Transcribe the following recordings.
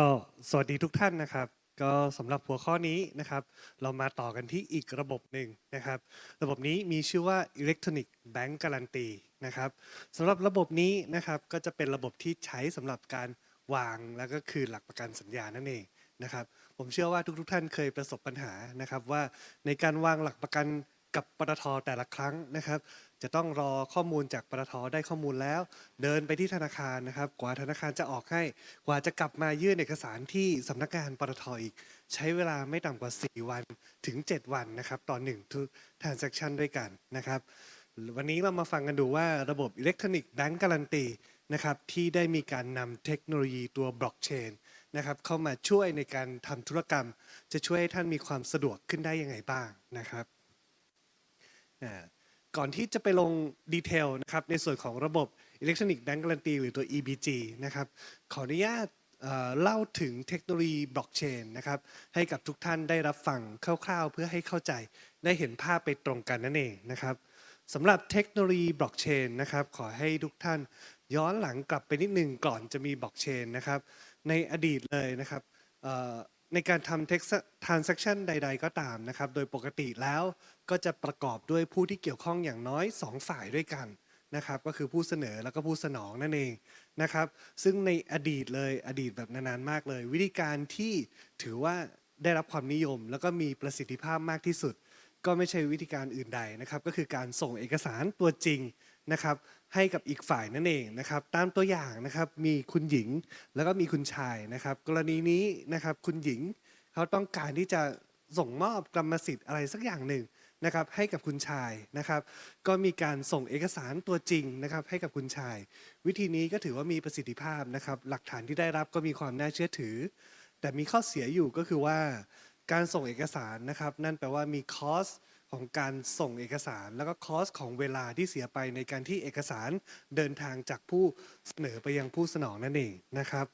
ก็สวัสดีทุกท่านนะครับ ก็สำหรับหัวข้อนี้นะครับ เรามาต่อกันที่อีกระบบหนึ่งนะครับ ระบบนี้มีชื่อว่า Electronic Bank Guarantee นะครับสำหรับระบบนี้นะครับก็จะเป็นระบบที่ใช้สำหรับการวางแล้วก็คืนหลักประกันสัญญานั่นเองนะครับ ผมเชื่อว่าทุกๆท่านเคยประสบปัญหานะครับว่าในการวางหลักประกันกับปตทแต่ละครั้งนะครับ จะต้องรอข้อมูลจากปตทได้ข้อมูลแล้ว เดินไปที่ธนาคารนะครับ กว่าธนาคารจะออกให้ กว่าจะกลับมายื่นเอกสารที่สำนักงานปตทอีก ใช้เวลาไม่ต่ำกว่า 4 วันถึง 7 วันนะครับต่อ1ทุก transaction ด้วยกันนะครับ วันนี้เรามาฟังกันดูว่าระบบ Electronic Bank Guarantee นะครับที่ได้มีการนำเทคโนโลยีตัวบล็อกเชนนะครับเข้ามาช่วยในการทำธุรกรรม จะช่วยให้ท่านมีความสะดวกขึ้นได้ยังไงบ้างนะครับ ก่อนที่จะไปลงดีเทลนะครับในส่วนของระบบ Electronic Bank Guarantee หรือตัว EBG นะครับขออนุญาตเล่าถึงเทคโนโลยีบล็อกเชนนะครับให้กับทุกท่านได้รับฟังคร่าวๆ เพื่อให้เข้าใจได้เห็นภาพไปตรงกันนั่นเองนะครับสำหรับเทคโนโลยีบล็อกเชนนะครับขอให้ทุกท่านย้อนหลังกลับไปนิดนึงก่อนจะมีบล็อกเชนนะครับในอดีตเลยนะครับ ในการทำ transaction ใด ๆ ก็ตามนะครับ โดยปกติแล้วก็จะประกอบด้วยผู้ที่เกี่ยวข้องอย่างน้อย 2 ฝ่ายด้วยกันนะครับ ก็คือผู้เสนอแล้วก็ผู้สนองนั่นเองนะครับ ซึ่งในอดีตเลยอดีตแบบนานๆมากเลย วิธีการที่ถือว่าได้รับความนิยม แล้วก็มีประสิทธิภาพมากที่สุด ก็ไม่ใช่วิธีการอื่นใดนะครับ ก็คือการส่งเอกสารตัวจริง นะครับให้กับอีกฝ่ายนั่นเองนะครับตามตัวอย่างนะครับมีคุณหญิงแล้วก็มีคุณชายนะครับ กรณีนี้นะครับคุณหญิงเขาต้องการที่จะส่งมอบกรรมสิทธิ์อะไรสักอย่างหนึ่งนะครับให้กับคุณชายนะครับ ก็มีการส่งเอกสารตัวจริงนะครับให้กับคุณชาย วิธีนี้ก็ถือว่ามีประสิทธิภาพนะครับ หลักฐานที่ได้รับก็มีความน่าเชื่อถือ แต่มีข้อเสียอยู่ก็คือว่า การส่งเอกสารนะครับ นั่นแปลว่ามีคอส ของการส่งเอกสาร แล้วก็คอสของเวลาที่เสียไปในการที่เอกสารเดินทางจากผู้เสนอไปยังผู้สนองนั่นเองนะครับ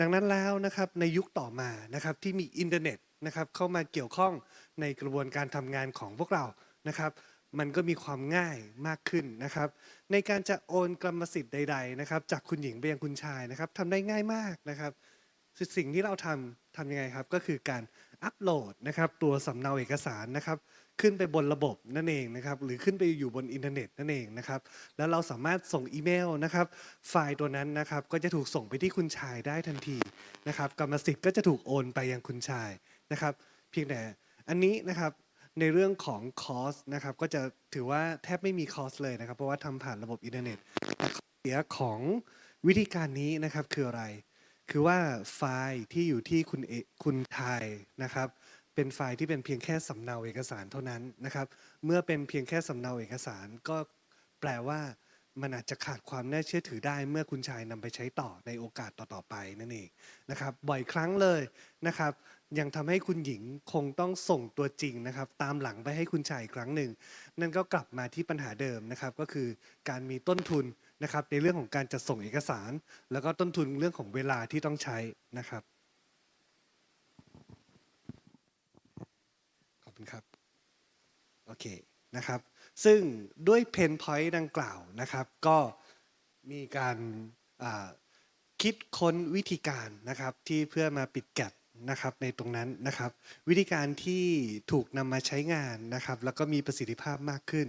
ดังนั้นแล้วนะครับในยุคต่อมานะครับที่มีอินเทอร์เน็ตนะครับเข้ามาเกี่ยวข้องในกระบวนการทำงานของพวกเรานะครับมันก็มีความง่ายมากขึ้นนะครับ ในการจะโอนกรรมสิทธิ์ใด ๆนะครับ จากคุณหญิงไปยังคุณชายนะครับทำได้ง่ายมากนะครับ สิ่งที่เราทำทำยังไงครับ ก็คือการ อัปโหลดนะครับตัวสำเนาเอกสารนะครับขึ้นไปบนระบบนั่นเองนะครับหรือขึ้นไปอยู่บนอินเทอร์เน็ตนั่นเองนะครับแล้วเราสามารถส่งอีเมลนะครับไฟล์ตัวนั้นนะครับก็จะถูกส่งไปที่คุณชายได้ทันทีนะครับกรรมสิทธิ์ก็จะถูกโอนไปยังคุณชายนะครับเพียงแต่อันนี้นะครับในเรื่องของคอสนะครับก็จะถือว่าแทบไม่มีคอสเลยนะครับเพราะว่าทำผ่านระบบอินเทอร์เน็ตเสียของวิธีการนี้นะครับคืออะไร คือว่าไฟล์ที่อยู่ที่คุณเอคุณไทยนะครับ เป็นไฟล์ที่เป็นเพียงแค่สำเนาเอกสารเท่านั้นนะครับ เมื่อเป็นเพียงแค่สำเนาเอกสารก็แปลว่ามันอาจจะขาดความน่าเชื่อถือได้ เมื่อคุณชายนำไปใช้ต่อในโอกาสต่อๆไปนั่นเองนะครับบ่อยครั้งเลยนะครับ ยังทำให้คุณหญิงคงต้องส่งตัวจริงนะครับ ตามหลังไปให้คุณชายอีกครั้งหนึ่ง นั่นก็กลับมาที่ปัญหาเดิมนะครับ ก็คือการมีต้นทุน นะครับในเรื่องของการจัดส่งเอกสาร แล้วก็ต้นทุนเรื่องของเวลาที่ต้องใช้นะครับขอบคุณครับโอเคนะครับซึ่งด้วยเพนพอยต์ดังกล่าวนะครับ ก็มีการคิดค้นวิธีการนะครับที่เพื่อมาปิดแกลบ นะครับในตรงนั้นนะครับ วิธีการที่ถูกนำมาใช้งานนะครับ แล้วก็มีประสิทธิภาพมากขึ้น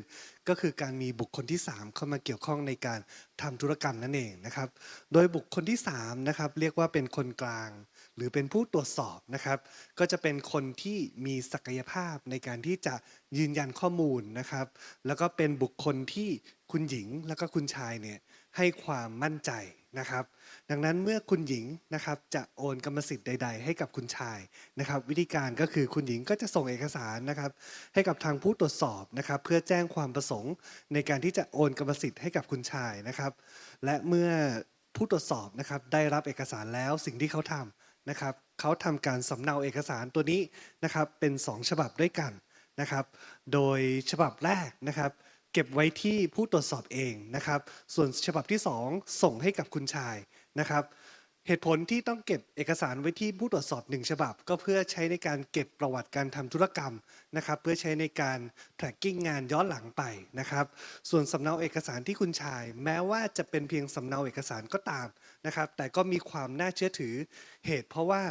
ก็คือการมีบุคคลที่ 3 เข้ามาเกี่ยวข้องในการทำธุรกรรมนั่นเองนะครับ โดยบุคคลที่3นะครับเรียกว่าเป็นคนกลาง หรือเป็นผู้ตรวจสอบนะครับ ก็จะเป็นคนที่มีศักยภาพในการที่จะยืนยันข้อมูลนะครับ แล้วก็เป็นบุคคลที่คุณหญิงแล้วก็คุณชายเนี่ยให้ความมั่นใจ นะครับ ดังนั้นเมื่อคุณหญิงนะครับจะโอนกรรมสิทธิ์ใด ๆ ให้กับคุณชายนะครับ วิธีการก็คือคุณหญิงก็จะส่งเอกสารนะครับ ให้กับทางผู้ตรวจสอบนะครับ เพื่อแจ้งความประสงค์ในการที่จะโอนกรรมสิทธิ์ให้กับคุณชายนะครับ และเมื่อผู้ตรวจสอบนะครับได้รับเอกสารแล้วสิ่งที่เขาทำนะครับเขาทำการสำเนาเอกสารตัวนี้นะครับเป็น 2 ฉบับด้วยกันนะครับ โดยฉบับแรกนะครับ เก็บไว้ที่ผู้ตรวจสอบเองนะครับ ส่วนฉบับที่ 2 ส่งให้กับคุณชายนะครับ เหตุผลที่ต้องเก็บเอกสารไว้ที่ผู้ตรวจสอบหนึ่งฉบับ ก็เพื่อใช้ในการเก็บประวัติการทำธุรกรรมนะครับ เพื่อใช้ในการ tracking งานย้อนหลังไปนะครับ ส่วนสำเนาเอกสารที่คุณชาย แม้ว่าจะเป็นเพียงสำเนาเอกสารก็ตามนะครับ แต่ก็มีความน่าเชื่อถือ เหตุเพราะว่า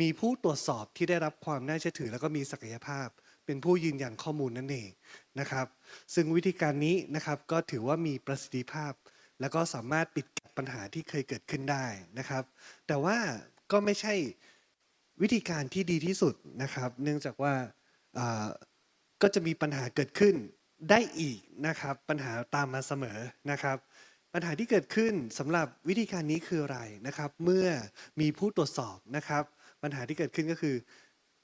มีผู้ตรวจสอบที่ได้รับความน่าเชื่อถือ แล้วก็มีศักยภาพ เป็นผู้ยืนยันข้อมูลนั่นเองนะครับ ซึ่งวิธีการนี้นะครับก็ถือว่ามีประสิทธิภาพ แล้วก็สามารถปิดกั้นปัญหาที่เคยเกิดขึ้นได้นะครับ แต่ว่าก็ไม่ใช่วิธีการที่ดีที่สุดนะครับ เนื่องจากว่าอ่าก็จะมีปัญหาเกิดขึ้นได้อีกนะครับ ปัญหาตามมาเสมอนะครับ ปัญหาที่เกิดขึ้นสำหรับวิธีการนี้คืออะไรนะครับ เมื่อมีผู้ตรวจสอบนะครับ ปัญหาที่เกิดขึ้นก็คือ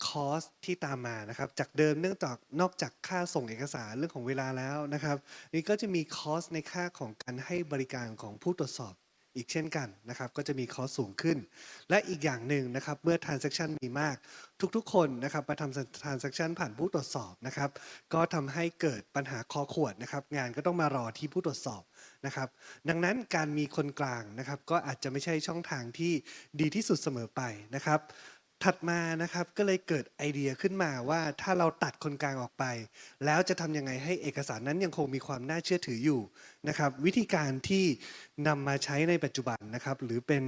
คอสที่ตามมานะครับ จากเดิมเนื่องจากนอกจากค่าส่งเอกสารเรื่องของเวลาแล้วนะครับ นี่ก็จะมีคอสในค่าของการให้บริการของผู้ตรวจสอบอีกเช่นกันนะครับ ก็จะมีคอสสูงขึ้น และอีกอย่างหนึ่งนะครับ เมื่อ transaction มีมาก ทุกๆ คนนะครับมาทำ transaction ผ่านผู้ตรวจสอบนะครับ ก็ทำให้เกิดปัญหาคอขวดนะครับ งานก็ต้องมารอที่ผู้ตรวจสอบนะครับ ดังนั้นการมีคนกลางนะครับ ก็อาจจะไม่ใช่ช่องทางที่ดีที่สุดเสมอไปนะครับ ถัดมานะครับก็เลยเกิดไอเดียขึ้นมาว่าถ้าเราตัดคนกลางออกไป แล้วจะทำยังไงให้เอกสารนั้นยังคงมีความน่าเชื่อถืออยู่นะครับวิธีการที่นำมาใช้ในปัจจุบันนะครับหรือเป็น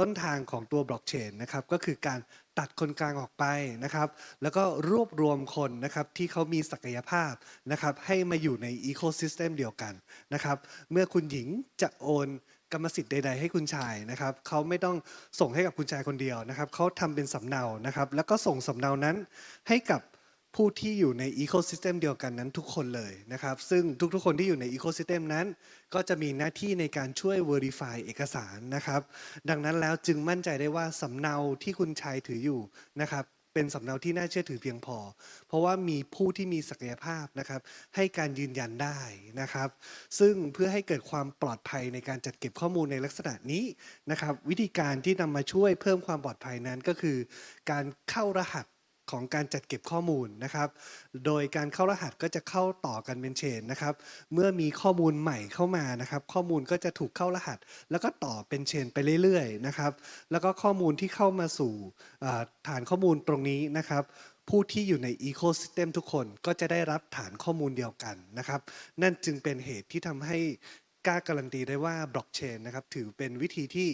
ต้นทางของตัวบล็อกเชนนะครับก็คือการตัดคนกลางออกไปนะครับ แล้วก็รวบรวมคนนะครับที่เขามีศักยภาพนะครับให้มาอยู่ในอีโคซิสเต็มเดียวกันนะครับเมื่อคุณหญิงจะโอน กรรมสิทธิ์ใด ๆ ให้คุณชายนะครับเขาไม่ต้องส่งให้กับคุณชายคนเดียวนะครับเขาทำเป็นสำเนานะครับ แล้วก็ส่งสำเนานั้นให้กับผู้ที่อยู่ในอีโคซิสเต็มเดียวกันนั้นทุกคนเลยนะครับ ซึ่งทุกๆคนที่อยู่ในอีโคซิสเต็มนั้น ก็จะมีหน้าที่ในการช่วย Verify เอกสารนะครับ ดังนั้นแล้วจึงมั่นใจได้ว่าสำเนาที่คุณชายถืออยู่นะครับ เป็นสำเนาที่น่าเชื่อถือเพียงพอ เพราะว่ามีผู้ที่มีศักยภาพนะครับ ให้การยืนยันได้นะครับ ซึ่งเพื่อให้เกิดความปลอดภัยในการจัดเก็บข้อมูลในลักษณะนี้นะครับ วิธีการที่นำมาช่วยเพิ่มความปลอดภัยนั้นก็คือ การเข้ารหัส ของการจัดเก็บข้อมูลนะครับ โดยการเข้ารหัสก็จะเข้าต่อกันเป็นเชนนะครับ เมื่อมีข้อมูลใหม่เข้ามานะครับ ข้อมูลก็จะถูกเข้ารหัส แล้วก็ต่อเป็นเชนไปเรื่อยๆนะครับ แล้วก็ข้อมูลที่เข้ามาสู่ฐานข้อมูลตรงนี้นะครับผู้ที่อยู่ในอีโค y ิสเต็มทุกคนก็จะได้รับฐานข้อมูลเดียวกันนะครับ นั่นจึงเป็นเหตุที่ทำให้กล้าการันตีได้ว่าบล็อกเชนนะครับถือเป็นวิธีที่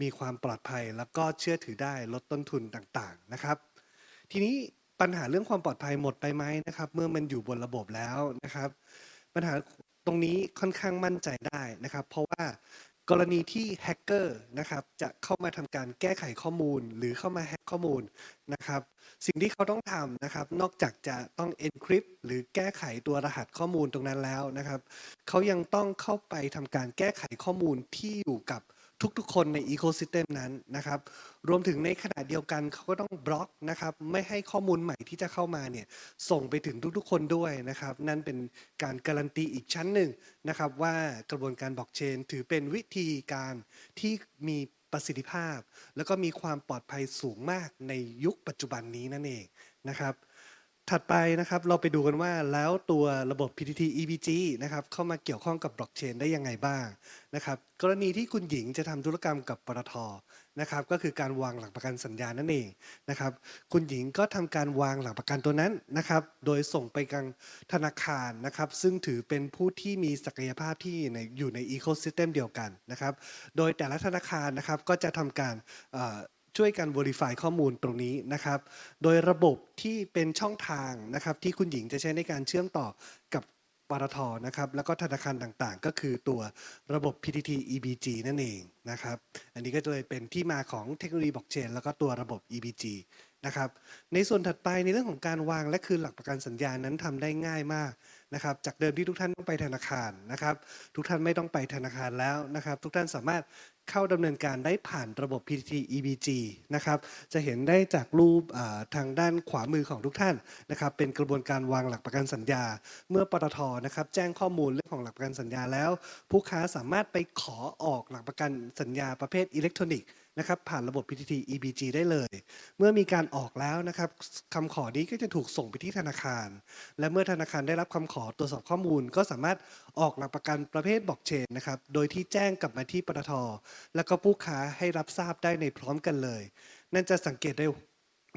มีความปลอดภัย แล้วก็เชื่อถือได้ลดต้นทุนต่างๆนะครับ ทีนี้ปัญหาเรื่องความปลอดภัยหมดไปไหมนะครับ เมื่อมันอยู่บนระบบแล้วนะครับ ปัญหาตรงนี้ค่อนข้างมั่นใจได้นะครับ เพราะว่ากรณีที่แฮกเกอร์นะครับจะเข้ามาทำการแก้ไขข้อมูล หรือเข้ามาแฮกข้อมูลนะครับ สิ่งที่เขาต้องทำนะครับ นอกจากจะต้อง encrypt หรือแก้ไขตัวรหัสข้อมูลตรงนั้นแล้วนะครับ เขายังต้องเข้าไปทำการแก้ไขข้อมูลที่อยู่กับ ทุกๆ คนในอีโค y ิสเต็มนั้นนะครับ รวมถึงในขณะเดียวกันเขาก็ต้องบล็อกนะครับ ไม่ให้ข้อมูลใหม่ที่จะเข้ามาเนี่ยส่งไปถึงทุกๆ คนด้วยนะครับ นั่นเป็นการการันตีอีกชั้นหนึ่งนะครับ ว่ากระบวนการบล็อกเชน ถือเป็นวิธีการที่มีประสิทธิภาพ แล้วก็มีความปลอดภัยสูงมากในยุคปัจจุบันนี้นั่นเองนะครับ ถัดไปนะครับเราไปดูกันว่าแล้วตัวระบบ PTT EBG นะครับเข้ามาเกี่ยวข้องกับบล็อกเชนได้ยังไงบ้างนะครับกรณีที่คุณหญิงจะทำธุรกรรมกับปตทนะครับก็คือการวางหลักประกันสัญญานั่นเองนะครับคุณหญิงก็ทำการวางหลักประกันตัวนั้นนะครับโดยส่งไปยังธนาคารนะครับซึ่งถือเป็นผู้ที่มีศักยภาพที่ในอยู่ในอีโค y ิสเต็มเดียวกันนะครับโดยแต่ละธนาคารนะครับก็จะทำการ ช่วยกัน verify ข้อมูลตรงนี้นะครับ โดยระบบที่เป็นช่องทางนะครับ ที่คุณหญิงจะใช้ในการเชื่อมต่อกับปตทนะครับ แล้วก็ธนาคารต่างๆ ก็คือตัวระบบ PTT EBG นั่นเองนะครับ อันนี้ก็เลยเป็นที่มาของเทคโนโลยีบล็อกเชนแล้วก็ตัวระบบ EBG นะครับ ในส่วนถัดไปในเรื่องของการวางและคืนหลักประกันสัญญานั้นทำได้ง่ายมาก นะครับ จากเดิมที่ทุกท่านต้องไปธนาคารนะครับ ทุกท่านไม่ต้องไปธนาคารแล้วนะครับ ทุกท่านสามารถเข้าดำเนินการได้ผ่านระบบ PTT EBG นะครับ จะเห็นได้จากรูปทางด้านขวามือของทุกท่านนะครับ เป็นกระบวนการวางหลักประกันสัญญา เมื่อปตทนะครับ แจ้งข้อมูลเรื่องของหลักประกันสัญญาแล้ว ผู้ค้าสามารถไปขอออกหลักประกันสัญญาประเภทอิเล็กทรอนิกส์ นะครับผ่านระบบ PTT EBG ได้เลย เมื่อมีการออกแล้วนะครับคำขอนี้ก็จะถูกส่งไปที่ธนาคาร และเมื่อธนาคารได้รับคำขอตรวจสอบข้อมูล ก็สามารถออกหลักประกันประเภทบล็อกเชนนะครับโดยที่แจ้งกลับมาที่ปตทและก็ผู้ค้าให้รับทราบได้ในพร้อมกันเลย นั่นจะสังเกตได้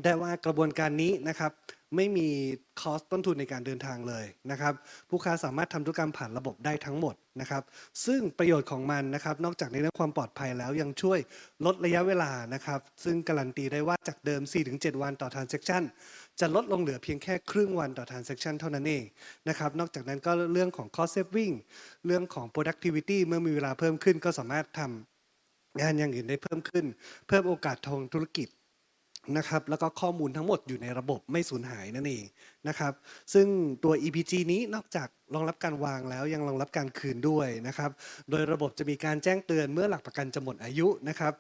ได้ว่ากระบวนการนี้นะครับไม่มีคอสต้นทุนในการเดินทางเลยนะครับผู้ค้าสามารถทำธุรกรรมผ่านระบบได้ทั้งหมดนะครับ ซึ่งประโยชน์ของมันนะครับ นอกจากในเรื่องความปลอดภัยแล้วยังช่วยลดระยะเวลานะครับ ซึ่งการันตีได้ว่าจากเดิม 4-7 วันต่อ transaction จะลดลงเหลือเพียงแค่ครึ่งวันต่อ transaction เท่านั้นเองนะครับ นอกจากนั้นก็เรื่องของ cost saving เรื่องของ productivity เมื่อมีเวลาเพิ่มขึ้นก็สามารถทำงานอย่างอื่นได้เพิ่มขึ้น เพิ่มโอกาสทางธุรกิจ นะครับแล้วก็ข้อมูลทั้งหมดอยู่ในระบบไม่สูญหายนั่นเองนะครับซึ่งตัว EPG นี้นอกจากรองรับการวางแล้วยังรองรับการคืนด้วยนะครับโดยระบบจะมีการแจ้งเตือนเมื่อหลักประกันจะหมดอายุนะครับ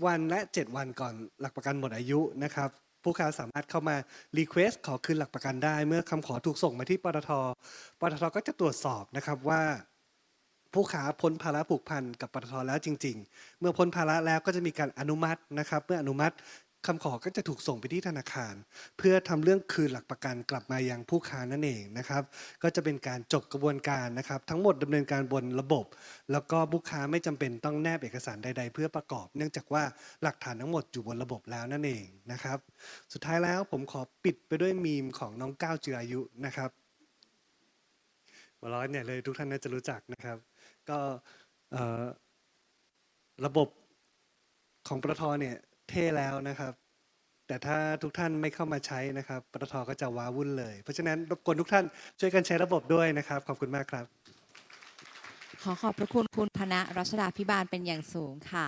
30 วันและ 7 วันก่อนหลักประกันหมดอายุนะครับผู้ค้าสามารถเข้ามา Request ขอคืนหลักประกันได้ เมื่อคำขอถูกส่งมาที่ปตทปตทก็จะตรวจสอบนะครับว่าผู้ค้าพ้นภาระผูกพันกับปตทแล้วจริง ๆ เมื่อพ้นภาระแล้วก็จะมีการอนุมัตินะครับ เมื่ออนุมัติ คำขอก็จะถูกส่งไปที่ธนาคาร เพื่อทำเรื่องคืนหลักประกันกลับมายังผู้ค้านั่นเองนะครับ ก็จะเป็นการจบกระบวนการนะครับ ทั้งหมดดำเนินการบนระบบ แล้วก็ผู้ค้าไม่จำเป็นต้องแนบเอกสารใด ๆ เพื่อประกอบ เนื่องจากว่าหลักฐานทั้งหมดอยู่บนระบบแล้วนั่นเองนะครับ สุดท้ายแล้วผมขอปิดไปด้วยมีมของน้องก้าวจิรายุนะครับหัวเร้อเนี่ยเลยทุกท่านน่าจะรู้จักนะครับ ก็ระบบของปตทอเนี่ย เท่แล้วนะครับ แต่ถ้าทุกท่านไม่เข้ามาใช้นะครับปตทก็จะว้าวุ่นเลย เพราะฉะนั้นรบกวนทุกท่านช่วยกันใช้ระบบด้วยนะครับ ขอบคุณมากครับ ขอขอบพระคุณคุณพนะรัชดาพิบาลเป็นอย่างสูงค่ะ